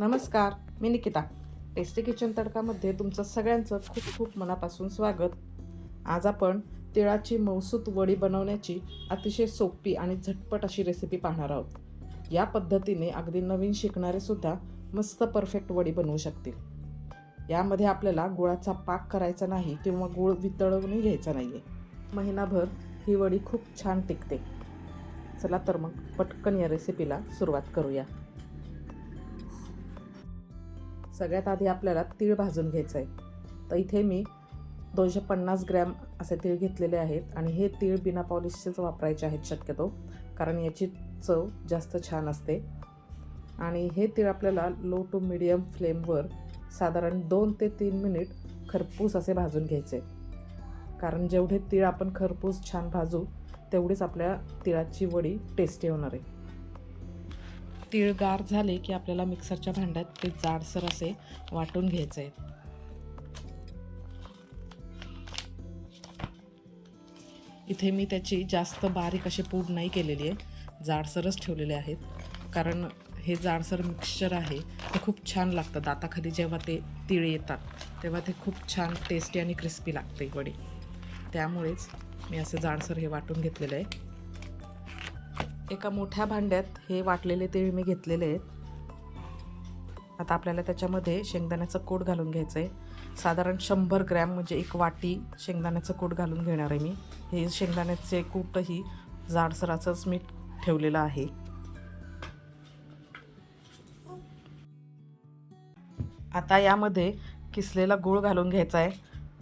नमस्कार मी Nikita. Tasty kitchen तडकामध्ये तुमचं सगळ्यांचं खूप खूप मनापासून स्वागत. आज आपण तिळाची मौसूत वडी बनवण्याची अतिशय सोपी आणि झटपट अशी रेसिपी पाहणार आहोत. या पद्धतीने अगदी नवीन शिकणारेसुद्धा मस्त परफेक्ट वडी बनवू शकतील. यामध्ये आपल्याला गुळाचा पाक करायचा नाही किंवा गुळ वितळवून घ्यायचा नाही आहे महिनाभर ही वडी खूप छान टिकते. चला तर मग पटकन या रेसिपीला सुरुवात करूया. सगळ्यात आधी आपल्याला तीळ भाजून घ्यायचं आहे तर इथे मी दोनशे पन्नास ग्रॅम असे तीळ घेतलेले आहेत आणि हे तीळ बिना पॉलिशचेच वापरायचे आहेत शक्यतो कारण याची चव जास्त छान असते. आणि हे तीळ आपल्याला लो टू मिडियम फ्लेमवर साधारण दोन ते तीन मिनिट खरपूस असे भाजून घ्यायचे. कारण जेवढे तीळ आपण खरपूस छान भाजू तेवढीच आपल्या तिळाची वडी टेस्टी होणार आहे. तीळ गार झाले की आपल्याला मिक्सरच्या भांड्यात ते जाडसर असे वाटून घ्यायचे. आहेत इथे मी त्याची जास्त बारीक अशी पूड नाही केलेली आहे. जाडसरच ठेवलेले आहेत. कारण हे जाडसर मिक्सचर आहे ते खूप छान लागतं दाताखाली जेव्हा ते तीळ येतात तेव्हा ते खूप छान टेस्टी आणि क्रिस्पी लागते वडी. त्यामुळेच मी असं जाडसर हे वाटून घेतलेलं आहे. एका मोठ्या भांड्यात हे वाटलेले तीळ मी घेतलेले आहेत. आता आपल्याला त्याच्यामध्ये शेंगदाण्याचं कूट घालून घ्यायचं आहे साधारण शंभर ग्रॅम म्हणजे एक वाटी शेंगदाण्याचं कूट घालून घेणार आहे मी. हे शेंगदाण्याचे कूटही जाडसराचंच मी ठेवलेलं आहे. आता यामध्ये किसलेला गूळ घालून घ्यायचा आहे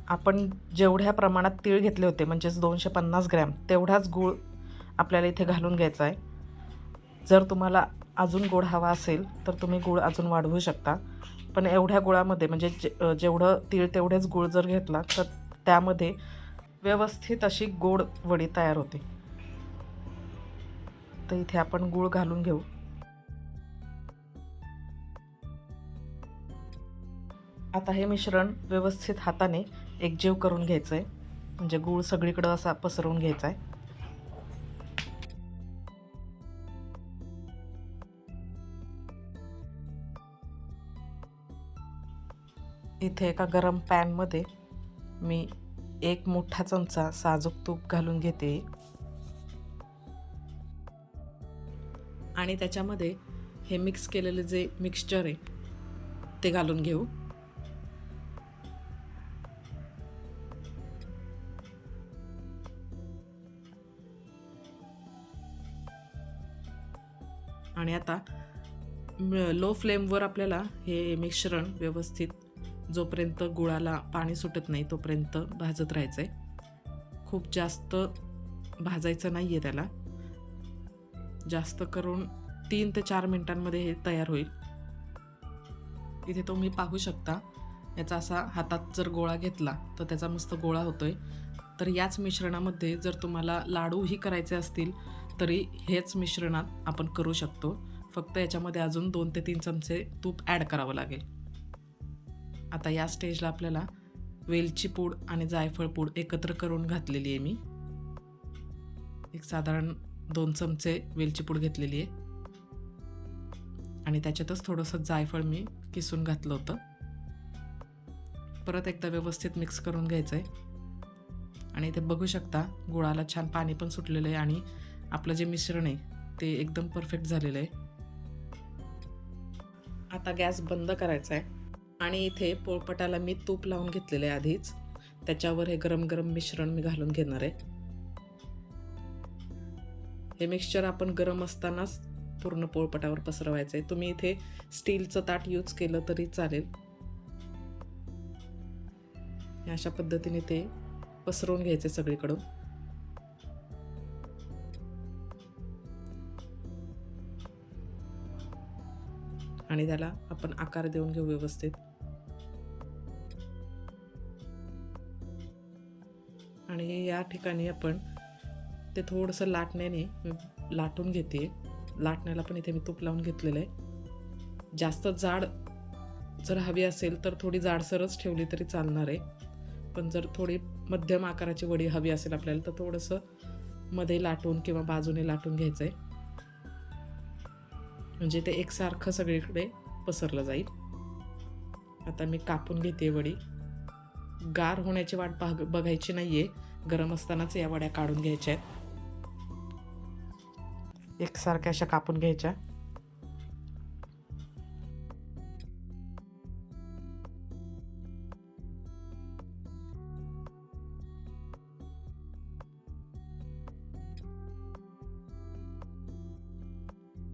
आपण जेवढ्या प्रमाणात तीळ घेतले होते म्हणजेच दोनशे पन्नास ग्रॅम तेवढाच गूळ आपल्याला इथे घालून घ्यायचा आहे. जर तुम्हाला अजून गोड हवा असेल तर तुम्ही गूळ अजून वाढवू शकता. पण एवढ्या गुळामध्ये म्हणजे जे जेवढं तीळ तेवढेच गूळ जर घेतला तर त्यामध्ये व्यवस्थित अशी गोड वडी तयार होते. तर इथे आपण गूळ घालून घेऊ. आता हे मिश्रण व्यवस्थित हाताने एकजीव करून घ्यायचं आहे म्हणजे गूळ सगळीकडं असा पसरवून घ्यायचा आहे इथे एका गरम पॅनमध्ये मी एक मोठा चमचा साजूक तूप घालून घेते. आणि त्याच्यामध्ये हे मिक्स केलेले जे मिक्सचर आहे ते घालून घेऊ. आणि आता लो फ्लेमवर आपल्याला हे मिश्रण व्यवस्थित जोपर्यंत गुळाला पाणी सुटत नाही तोपर्यंत भाजत राहायचं आहे खूप जास्त भाजायचं नाही आहे त्याला. जास्त करून तीन ते चार मिनटांमध्ये हे तयार होईल. इथे तुम्ही पाहू शकता. याचा असा हातात जर गोळा घेतला तर त्याचा मस्त गोळा होतो आहे तर याच मिश्रणामध्ये जर तुम्हाला लाडूही करायचे असतील तरी हेच मिश्रणात आपण करू शकतो. फक्त याच्यामध्ये अजून दोन ते तीन चमचे तूप ॲड करावं लागेल. आता या स्टेजला आपल्याला वेलची पूड आणि जायफळ पूड एकत्र करून घातलेली आहे मी. एक साधारण दोन चमचे वेलची पूड घेतलेली आहे. आणि त्याच्यातच थोडंसं जायफळ मी किसून घातलं होतं. परत एकदा व्यवस्थित मिक्स करून घ्यायचं आहे आणि इथे बघू शकता गुळाला छान पाणी पण सुटलेलं आहे आणि आपलं जे मिश्रण आहे ते एकदम परफेक्ट झालेलं आहे. आता गॅस बंद करायचा आहे आणि इथे पोळपटाला मी तूप लावून घेतलेलं आहे आधीच. त्याच्यावर हे गरम गरम मिश्रण मी घालून घेणार आहे. हे मिक्सचर आपण गरम असतानाच पूर्ण पोळपटावर पसरवायचं आहे. तुम्ही इथे स्टीलचं ताट यूज केलं तरी चालेल. अशा पद्धतीने ते पसरवून घ्यायचे सगळीकडून. आणि त्याला आपण आकार देऊन घेऊ व्यवस्थित. त्या या ठिकाणी आपण ते थोडंसं लाटण्याने लाटून घेते. लाटण्याला पण इथे मी तूप लावून घेतलेलं आहे. जास्त जाड जर हवी असेल तर थोडी जाडसरच ठेवली तरी चालणार आहे. पण जर थोडी मध्यम आकाराची वडी हवी असेल आपल्याला तर थोडंसं मध्ये लाटून किंवा बाजूने लाटून घ्यायचं आहे म्हणजे ते एकसारखं सगळीकडे पसरलं जाईल. आता मी कापून घेते वडी. गार होण्याची वाट पाह बघायची नाहीये. गरम असतानाच या वड्या काढून घ्यायच्या आहेत. एकसारख्या अशा कापून घ्यायच्या.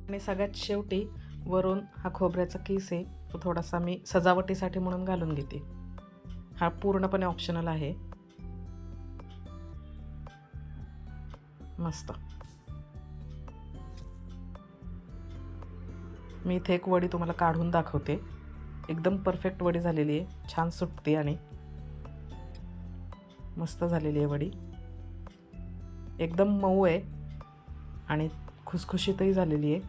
आणि सगळ्यात शेवटी वरून हा खोबऱ्याचा केस आहे तो थोडासा मी सजावटीसाठी म्हणून घालून घेते. हा पूर्णपणे ऑप्शनल आहे. मस्त. मी इथे एक वडी तुम्हाला काढून दाखवते. एकदम परफेक्ट वडी झालेली आहे. छान सुटते आणि मस्त झालेली आहे वडी. एकदम मऊ आहे आणि खुसखुशीतही झालेली आहे.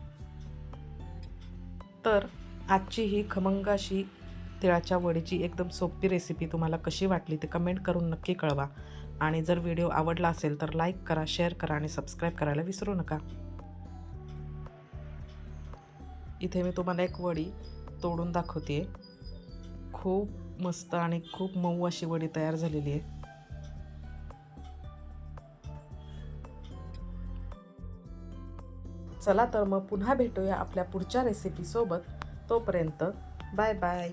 तर आजची ही खमंग अशी तिळाच्या वडीची एकदम सोपी रेसिपी तुम्हाला कशी वाटली ते कमेंट करून नक्की कळवा. आणि जर व्हिडिओ आवडला असेल तर लाईक करा शेअर करा आणि सबस्क्राईब करायला विसरू नका. इथे मी तुम्हाला एक वडी तोडून दाखवते खूप मस्त आणि खूप मऊ अशी वडी तयार झालेली आहे. चला तर मग पुन्हा भेटूया आपल्या पुढच्या रेसिपीसोबत तोपर्यंत बाय बाय